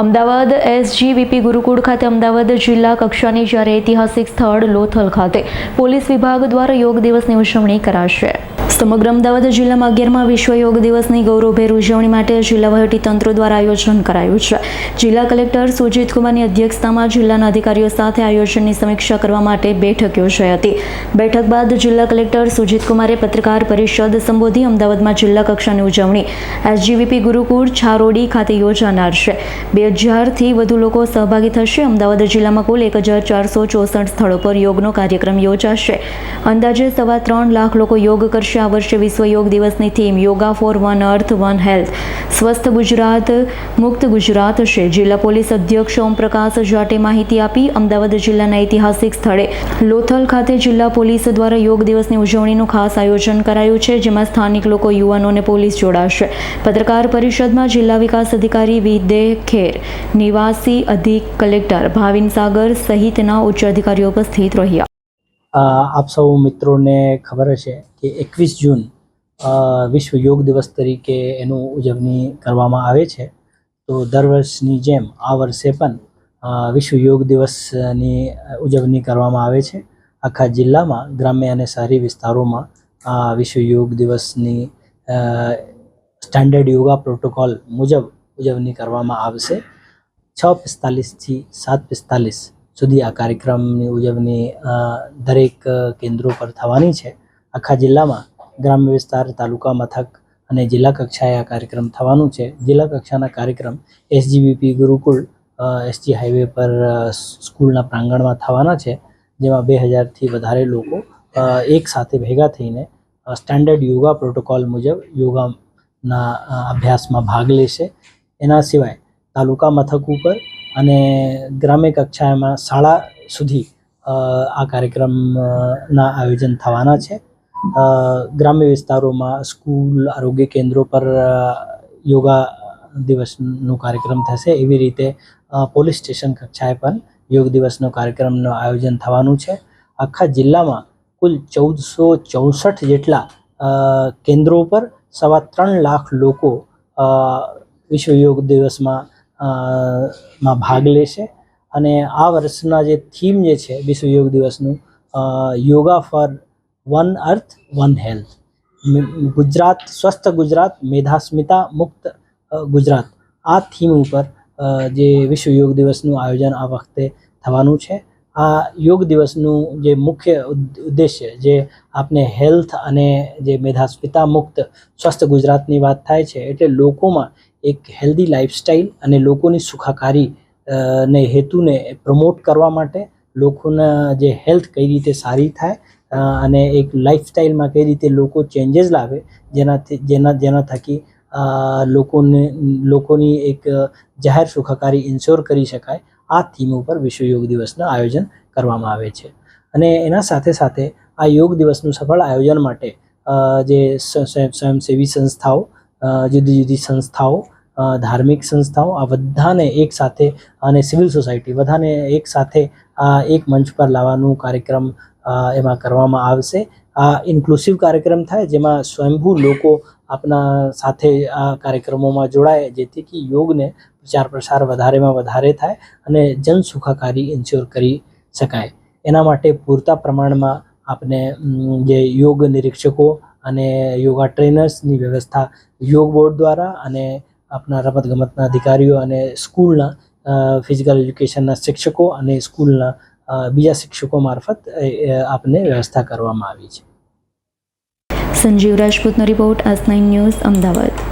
Ahmedabad SGVP ગુરુકુળ ખાતે અમદાવાદ જિલ્લા કક્ષાની જ્યારે ઐતિહાસિક સ્થળ લોથલ ખાતે પોલીસ વિભાગ દ્વારા યોગ દિવસની ઉજવણી કરાશે. સમગ્ર અમદાવાદ જિલ્લામાં અગિયારમાં વિશ્વ યોગ દિવસની ગૌરવભેર ઉજવણી માટે જિલ્લા તંત્ર દ્વારા આયોજન કરાયું છે. જિલ્લા કલેક્ટર સુજીત કુમારની અધ્યક્ષતામાં જિલ્લાના અધિકારીઓ સાથે આયોજનની સમીક્ષા કરવા માટે બેઠક યોજાઈ હતી. બેઠક બાદ જિલ્લા કલેક્ટર સુજીત કુમારે પત્રકાર પરિષદ સંબોધી અમદાવાદમાં જિલ્લા કક્ષાની ઉજવણી. એસજીવીપી ગુરુકુળ છારોડી ખાતે યોજાનાર છે. બે હજારથી વધુ લોકો સહભાગી થશે. અમદાવાદ જિલ્લામાં કુલ એક હજાર ચારસો ચોસઠ સ્થળો પર યોગનો કાર્યક્રમ યોજાશે. અંદાજે સવા ત્રણ લાખ લોકો યોગ કરશે. આ વર્ષે વિશ્વ યોગ દિવસની theme yoga for one earth, one health. સ્વસ્થ ગુજરાત, મુક્ત ગુજરાત છે. જિલ્લા પોલીસ અધ્યક્ષ ઓમપ્રકાશ જાટે માહિતી આપી અમદાવાદ જિલ્લાના ઐતિહાસિક સ્થળે. લોથલ ખાતે જિલ્લા પોલીસ દ્વારા યોગ દિવસની ઉજવણીનું ખાસ આયોજન કરાયું છે, જેમાં સ્થાનિક લોકો, યુવાનો અને પોલીસ જોડાશે. પત્રકાર પરિષદમાં જિલ્લા વિકાસ અધિકારી વિદે ખેર, નિવાસી અધિક કલેક્ટર ભાવિન સાગર સહિતના ઉચ્ચ અધિકારીઓ ઉપસ્થિત રહ્યા. આપ સૌ મિત્રોને ખબર હશે કે એકવીસ જૂન વિશ્વ યોગ દિવસ તરીકે એનું ઉજવણી કરવામાં આવે છે. તો દર વર્ષની જેમ આ વર્ષે પણ વિશ્વ યોગ દિવસની ઉજવણી કરવામાં આવે છે. આખા જિલ્લામાં, ગ્રામ્ય અને શહેરી વિસ્તારોમાં આ વિશ્વ યોગ દિવસની સ્ટાન્ડર્ડ યોગા પ્રોટોકોલ મુજબ ઉજવણી કરવામાં આવશે. છ પિસ્તાલીસથી સાત પિસ્તાલીસ સુધી આ કાર્યક્રમની ઉજવણી દરેક કેન્દ્રો પર થવાની છે. આખા જિલ્લામાં ગ્રામ્ય વિસ્તાર, તાલુકા મથક અને જિલ્લા કક્ષાએ આ કાર્યક્રમ થવાનું છે. જિલ્લા કક્ષાના કાર્યક્રમ એસજીવીપી ગુરુકુળ એસજી હાઈવે પર સ્કૂલના પ્રાંગણમાં થવાના છે, જેમાં બે હજારથી વધારે લોકો એક સાથે ભેગા થઈને સ્ટાન્ડર્ડ યોગા પ્રોટોકોલ મુજબ યોગાના અભ્યાસમાં ભાગ લેશે. એના સિવાય તાલુકા મથક ઉપર અને ગ્રામ્ય કક્ષાએમાં શાળા સુધી આ કાર્યક્રમના આયોજન થવાના છે. ગ્રામ્ય વિસ્તારોમાં સ્કૂલ, આરોગ્ય કેન્દ્રો પર યોગા દિવસનો કાર્યક્રમ થશે. એવી રીતે પોલીસ સ્ટેશન કક્ષાએ પણ યોગ દિવસનો કાર્યક્રમનું આયોજન થવાનું છે. આખા જિલ્લામાં કુલ ચૌદસો ચોસઠ જેટલા કેન્દ્રો પર સવા ત્રણ લાખ લોકો વિશ્વ યોગ દિવસમાં માં ભાગ લેશે. અને આ વર્ષના જે થીમ જે છે, વિશ્વ યોગ દિવસનું yoga for one earth, one health. Gujarat, સ્વસ્થ ગુજરાત, મેધાસ્મિતા મુક્ત ગુજરાત. આ થીમ ઉપર જે વિશ્વ યોગ દિવસનું આયોજન આ વખતે થવાનું છે. આ યોગ દિવસનું જે મુખ્ય ઉદ્દેશ્ય જે આપને હેલ્થ અને જે મેધાસ્મિતા મુક્ત સ્વસ્થ ગુજરાતની વાત થાય છે એટલે લોકોમાં એક હેલ્ધી લાઇફસ્ટાઈલ અને લોકોની સુખાકારી ને હેતુને પ્રમોટ કરવા માટે લોકોના જે હેલ્થ કઈ રીતે સારી થાય અને એક લાઇફસ્ટાઈલમાં કઈ રીતે લોકો ચેન્જીસ લાવે જેનાથી, જેના જેના થકી લોકોને, લોકોની એક જાહેર સુખાકારી ઇન્શ્યોર કરી શકાય આ થીમ ઉપર વિશ્વ યોગ દિવસનું આયોજન કરવામાં આવે છે. અને એના સાથે સાથે આ યોગ દિવસનું સફળ આયોજન માટે જે સ્વ- સ્વ- સ્વયંસેવી સંસ્થાઓ જુદી જુદી સંસ્થાઓ ધાર્મિક સંસ્થાઓ, આ બધાને એક સાથે અને સિવિલ સોસાયટી બધાને એક સાથે આ એક મંચ પર લાવવાનું કાર્યક્રમ એમાં કરવામાં આવશે. આ ઇન્ક્લુસિવ કાર્યક્રમ થાય જેમાં સ્વયંભૂ લોકો આપના સાથે આ કાર્યક્રમોમાં જોડાય, જેથી કે યોગને પ્રચાર પ્રસાર વધારેમાં વધારે થાય અને જન સુખાકારી ઇન્શ્યોર કરી શકાય. એના માટે પૂરતા પ્રમાણમાં આપણે જે યોગ નિરીક્ષકો અને યોગા ટ્રેનર્સની વ્યવસ્થા યોગ બોર્ડ દ્વારા અને આપણા રમતગમતના અધિકારીઓ અને સ્કૂલના ફિઝિકલ એજ્યુકેશનના શિક્ષકો અને સ્કૂલના બીજા શિક્ષકો મારફત આપને વ્યવસ્થા કરવામાં આવી છે. સંજીવ રાજપૂતનો રિપોર્ટ આજ નાઇન ન્યૂઝ, અમદાવાદ.